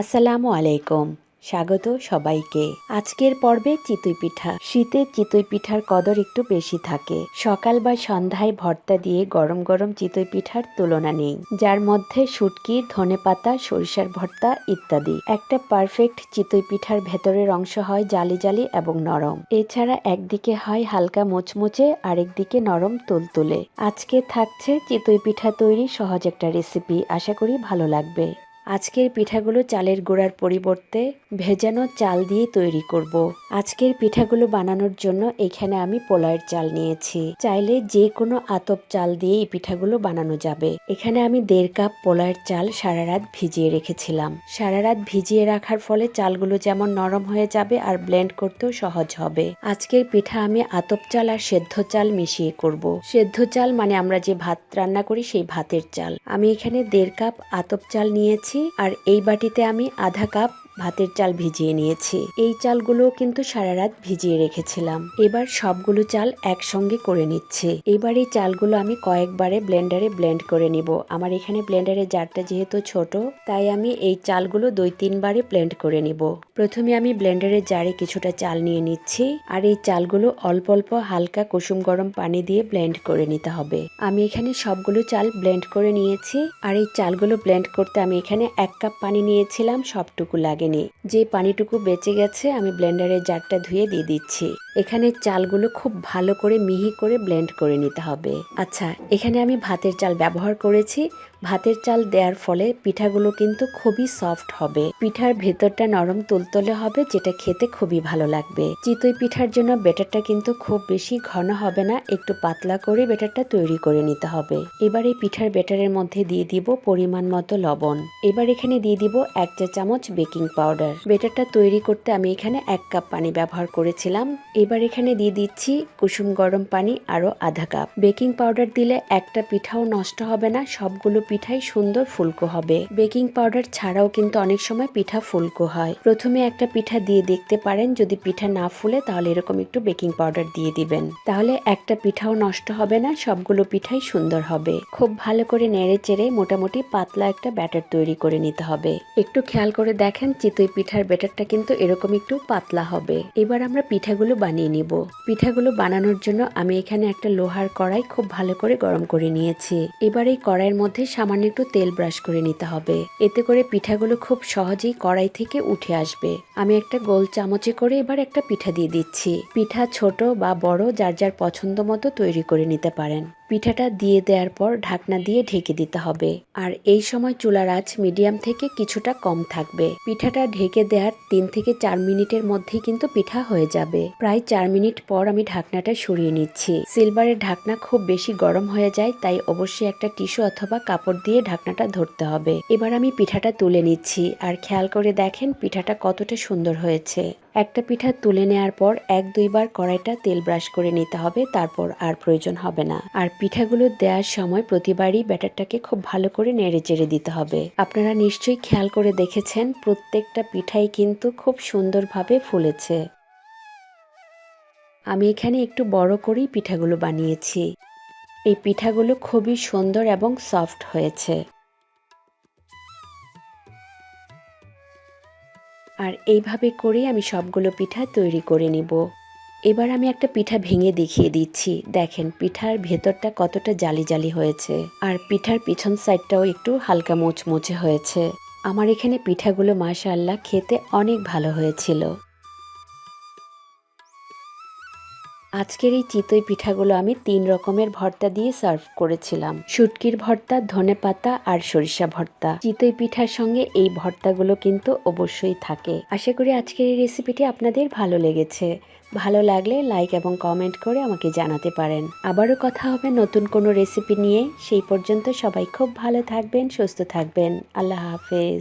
আসসালামু আলাইকুম। স্বাগত সবাইকে। আজকের পর্বে চিতই পিঠা। শীতে চিতই পিঠার কদর একটু বেশি থাকে। সকাল বা সন্ধ্যায় ভর্তা দিয়ে গরম গরম চিতই পিঠার তুলনা নেই, যার মধ্যে শুটকি ধনেপাতা সরিষার ভর্তা ইত্যাদি। একটা পারফেক্ট চিতই পিঠার ভেতরের অংশ হয় জালি জালি এবং নরম। এছাড়া একদিকে হয় হালকা মুচমুচে, আরেকদিকে নরম তুলতুলে। আজকে থাকছে চিতই পিঠা তৈরি সহজ একটা রেসিপি আশা করি ভালো লাগবে। আজকের পিঠাগুলো চালের গুঁড়ার পরিবর্তে ভেজানো চাল দিয়ে তৈরি করব। আজকের পিঠাগুলো বানানোর জন্য এখানে আমি পোলায়ের চাল নিয়েছি। চাইলে যে কোনো আতপ চাল দিয়ে এই পিঠাগুলো বানানো যাবে। এখানে আমি দেড় কাপ পোলায়ের চাল সারা রাত ভিজিয়ে রেখেছিলাম। সারা রাত ভিজিয়ে রাখার ফলে চালগুলো যেমন নরম হয়ে যাবে আর ব্লেন্ড করতেও সহজ হবে। আজকের পিঠা আমি আতপ চাল আর সেদ্ধ চাল মিশিয়ে করব। সেদ্ধ চাল মানে আমরা যে ভাত রান্না করি সেই ভাতের চাল। আমি এখানে দেড় কাপ আতপ চাল নিয়েছি। আর এই বাটিতে আমি আধা কাপ ভাতের চাল ভিজিয়ে নিয়েছি। এই চালগুলো কিন্তু সারা রাত ভিজিয়ে রেখেছিলাম। এবার সবগুলো চাল একসঙ্গে করে নিচ্ছে। এবার এই চালগুলো আমি কয়েকবারে ব্লেন্ডারে ব্লেন্ড করে নিব। আমার এখানে ব্লেন্ডারের জারটা যেহেতু ছোট, তাই আমি এই চালগুলো দুই তিনবারে ব্লেন্ড করে নিব। প্রথমে আমি ব্লেন্ডারের জারে কিছুটা চাল নিয়ে নিচ্ছি, আর এই চালগুলো অল্প অল্প হালকা কুসুম গরম পানি দিয়ে ব্লেন্ড করে নিতে হবে। আমি এখানে সবগুলো চাল ব্লেন্ড করে নিয়েছি, আর এই চালগুলো ব্লেন্ড করতে আমি এখানে এক কাপ পানি নিয়েছিলাম, সবটুকু লাগেনি যে পানিটুকু বেঁচে গেছে আমি ব্লেন্ডারের জারটা ধুয়ে দিয়ে দিচ্ছি। এখানে চালগুলো খুব ভালো করে মিহি করে ব্লেন্ড করে নিতে হবে। আচ্ছা এখানে আমি ভাতের চাল ব্যবহার করেছি। ভাতের চাল দেওয়ার ফলে পিঠাগুলো কিন্তু খুবই সফট হবে। পিঠার ভেতরটা নরম তুলতলে হবে, যেটা খেতে খুবই ভালো লাগবে। চিতই পিঠার জন্য বেটারটা কিন্তু খুব বেশি ঘন হবে না, একটু পাতলা করে বেটারটা তৈরি করে নিতে হবে। এবার এই পিঠার বেটারের মধ্যে দিয়ে দিব পরিমাণ মতো লবণ। এবার এখানে দিয়ে দিব এক চা চামচ বেকিং পাউডার। বেটারটা তৈরি করতে আমি এখানে এক কাপ পানি ব্যবহার করেছিলাম। এবার এখানে দিয়ে দিচ্ছি কুসুম গরম পানি আরও আধা কাপ। বেকিং পাউডার দিলে একটা পিঠাও নষ্ট হবে না, সবগুলো পিঠাই সুন্দর ফুলকো হবে। বেকিং পাউডার ছাড়াও কিন্তু অনেক সময় পিঠা ফুলকো হয়। প্রথমে একটা পিঠা দিয়ে দেখতে পারেন, যদি পিঠা না ফুলে তাহলে এরকম একটু বেকিং পাউডার দিয়ে দিবেন। তাহলে একটা পিঠাও নষ্ট হবে না, সবগুলো পিঠাই সুন্দর হবে। খুব ভালো করে নেড়ে চেড়ে মোটামুটি পাতলা একটা ব্যাটার তৈরি করে নিতে হবে। একটু খেয়াল করে দেখেন, চিতই পিঠার ব্যাটারটা কিন্তু এরকম একটু পাতলা হবে। এবার আমরা পিঠাগুলো বানিয়ে নিব। পিঠাগুলো বানানোর জন্য আমি এখানে একটা লোহার কড়াই খুব ভালো করে গরম করে নিয়েছি। এবার এই কড়াইয়ের মধ্যে সামান্য একটু তেল ব্রাশ করে নিতে হবে। এতে করে পিঠাগুলো খুব সহজেই কড়াই থেকে উঠে আসবে। আমি একটা গোল চামচে করে এবার একটা পিঠা দিয়ে দিচ্ছি। পিঠা ছোট বা বড় যার যার পছন্দ মতো তৈরি করে নিতে পারেন। পিঠাটা দিয়ে দেওয়ার পর ঢাকনা দিয়ে ঢেকে দিতে হবে। আর এই সময় চুলার আঁচ মিডিয়াম থেকে কিছুটা কম থাকবে। পিঠাটা ঢেকে দেওয়ার তিন থেকে চার মিনিটের মধ্যেই কিন্তু পিঠা হয়ে যাবে। প্রায় চার মিনিট পর আমি ঢাকনাটা সরিয়ে নিচ্ছি। সিলভারের ঢাকনা খুব বেশি গরম হয়ে যায়, তাই অবশ্যই একটা টিস্যু অথবা কাপড় দিয়ে ঢাকনাটা ধরতে হবে। এবার আমি পিঠাটা তুলে নিচ্ছি। আর খেয়াল করে দেখেন পিঠাটা কতটা সুন্দর হয়েছে। একটা পিঠা তুলে নেওয়ার পর এক দুইবার কড়াইটা তেল ব্রাশ করে নিতে হবে, তারপর আর প্রয়োজন হবে না। আর পিঠাগুলো দেওয়ার সময় প্রতিবারই ব্যাটারটাকে খুব ভালো করে নেড়ে চেড়ে দিতে হবে। আপনারা নিশ্চয়ই খেয়াল করে দেখেছেন, প্রত্যেকটা পিঠাই কিন্তু খুব সুন্দরভাবে ফুলেছে। আমি এখানে একটু বড় করেই পিঠাগুলো বানিয়েছি। এই পিঠাগুলো খুবই সুন্দর এবং সফট হয়েছে। আর এইভাবে করে আমি সবগুলো পিঠা তৈরি করে নিব। এবার আমি একটা পিঠা ভেঙে দেখিয়ে দিচ্ছি। দেখেন, পিঠার ভেতরটা কতটা জালি জালি হয়েছে। আর পিঠার পিছন সাইডটাও একটু হালকা মোচমোচে হয়েছে। আমার এখানে পিঠাগুলো মাশাল্লাহ খেতে অনেক ভালো হয়েছিল। আজকের এই চিতই পিঠাগুলো আমি তিন রকমের ভর্তা দিয়ে সার্ভ করেছিলাম। শুটকির ভর্তা, ধনে পাতা আর সরিষা ভর্তা। চিতই পিঠার সঙ্গে এই ভর্তাগুলো কিন্তু অবশ্যই থাকে। আশা করি আজকের এই রেসিপিটি আপনাদের ভালো লেগেছে। ভালো লাগলে লাইক এবং কমেন্ট করে আমাকে জানাতে পারেন। আবারও কথা হবে নতুন কোনো রেসিপি নিয়ে। সেই পর্যন্ত সবাই খুব ভালো থাকবেন, সুস্থ থাকবেন। আল্লাহ হাফেজ।